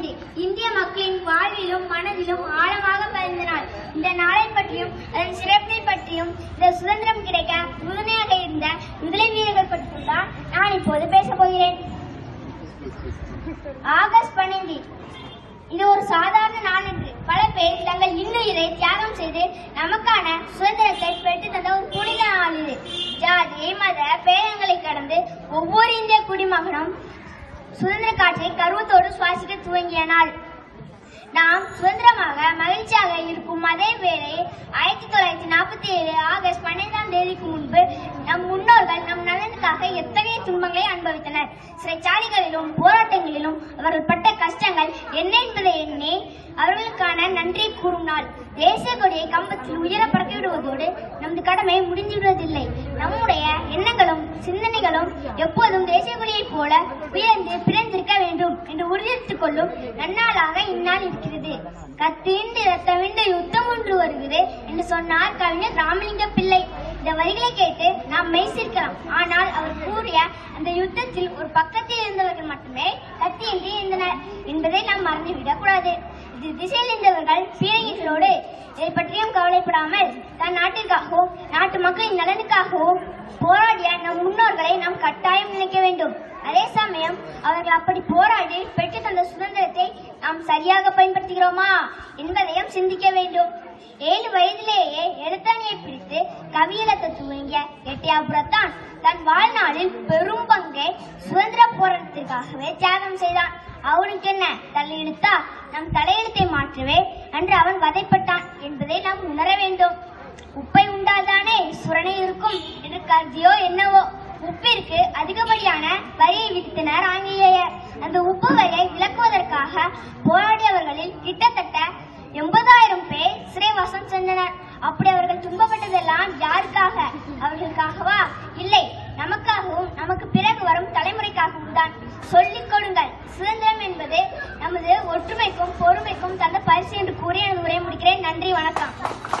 பதினைந்து இந்திய மக்களின் வாழ்விலும் மனதிலும் ஆழமாக பதிந்த நாள் இந்த நாளை பற்றியும் அதன் சிறப்பை பற்றியும் இந்த சுதந்திரம் கிடைக்க உறுதுணையாக இருந்த விடுதலை வீரர்கள் பற்றி தான் நான் இப்போது பேசப் போகிறேன். ஆகஸ்ட் பன்னெண்டு இது ஒரு சாதாரண நாள் என்று பல பேர் தங்கள் இன்னுயிரை தியாகம் செய்து நமக்கான சுதந்திரத்தை பெற்று தந்த ஒரு புனித நாள் இது. ஜாதி மத பேரங்களை கடந்து ஒவ்வொரு இந்திய குடிமகனும் சுதந்திர காற்றை கருவத்தோடு சுவாசிக்க துவங்கிய நாள் நாம் சுதந்திரமாக மகிழ்ச்சியாக இருக்கும் அதே வேளை ஆயிரத்தி தொள்ளாயிரத்தி நாற்பத்தி ஏழு ஆகஸ்ட் பன்னிரெண்டாம் தேதிக்கு முன்பு நம் முன்னோர்கள் நம் நலனுக்காக எத்தகைய துன்பங்களை அனுபவித்தனர்? சிறைச்சாலைகளிலும் போராட்டங்களிலும் அவர்கள் பட்ட கஷ்டங்கள் என்ன என்பதை எண்ணி அவர்களுக்கான நன்றி கூறும் நாள் தேசிய கொடியை கம்பத்தில் உயர பறக்கிவிடுவதோடு நமது கடமை முடிந்துவிடுவதில்லை. நம்முடைய எண்ணங்கள் சிந்தனைகளும் எப்போதும் தேசிய கொடியைப் போல உயர்ந்து பிறந்திருக்க வேண்டும் என்று உறுதியெடுத்துக் கொள்ளும் நன்னாளாக இந்நாள் இருக்கிறது. கத்தீண்டு ரத்தமிண்டு யுத்தம் ஒன்று வருகிறது என்று சொன்னார் கவிஞர் ராமலிங்க பிள்ளை. இந்த வரிகளை கேட்டு நாம் மெய்சிருக்கலாம் ஆனால் அவர் கூறிய அந்த யுத்தத்தில் ஒரு பக்கத்தில் இருந்தவர்கள் மட்டுமே கத்தியின்றி இருந்தனர் என்பதை நாம் மறந்துவிடக் கூடாது. இது திசையில் இருந்தவர்கள் பீரங்கிகளோடு இதை பற்றியும் கவலைப்படாமல் தன் நாட்டிற்காகவும் நாட்டு மக்களின் நலனுக்காகவும் போராடிய நம் முன்னோர்களை நாம் கட்டாயம் நினைக்க வேண்டும். அதே சமயம் அவர்கள் அப்படி போராடி பெற்று தந்த சுதந்திரத்தை நாம் சரியாக பயன்படுத்துகிறோமா என்பதையும் சிந்திக்க வேண்டும். ஏழு வயதிலேயே எழுத்தாணியை பிடித்து கவியலத்தை துவங்கிய எட்டியாபுரத்தான் தன் வாழ்நாளில் பெரும் பங்கை சுதந்திர போராட்டத்திற்காகவே தியாகம் செய்தான். அவனுக்கு என்ன தலையெழுத்தா நம் தலையெழுத்தை மாற்றவே அன்று அவன் வதைப்பட்டான் என்பதை நாம் உணர வேண்டும். உப்பை உண்டால்தானே சுரணை இருக்கும். என்று கருதியோ என்னவோ. உப்பிற்கு அதிகப்படியான வரியை விதித்தனர் ஆங்கிலேயர். அந்த உப்பு வரியை விலக்குவதற்காக போராடியவர்களில் கிட்டத்தட்ட எண்பதாயிரம் பேர் சிறைவாசம் சென்றனர். அப்படி அவர்கள் துன்பப்பட்டதெல்லாம் யாருக்காக பொறுமைக்கும் தந்த பரிசு என்று கூறி எனது உரையை முடிக்கிறேன். நன்றி வணக்கம்.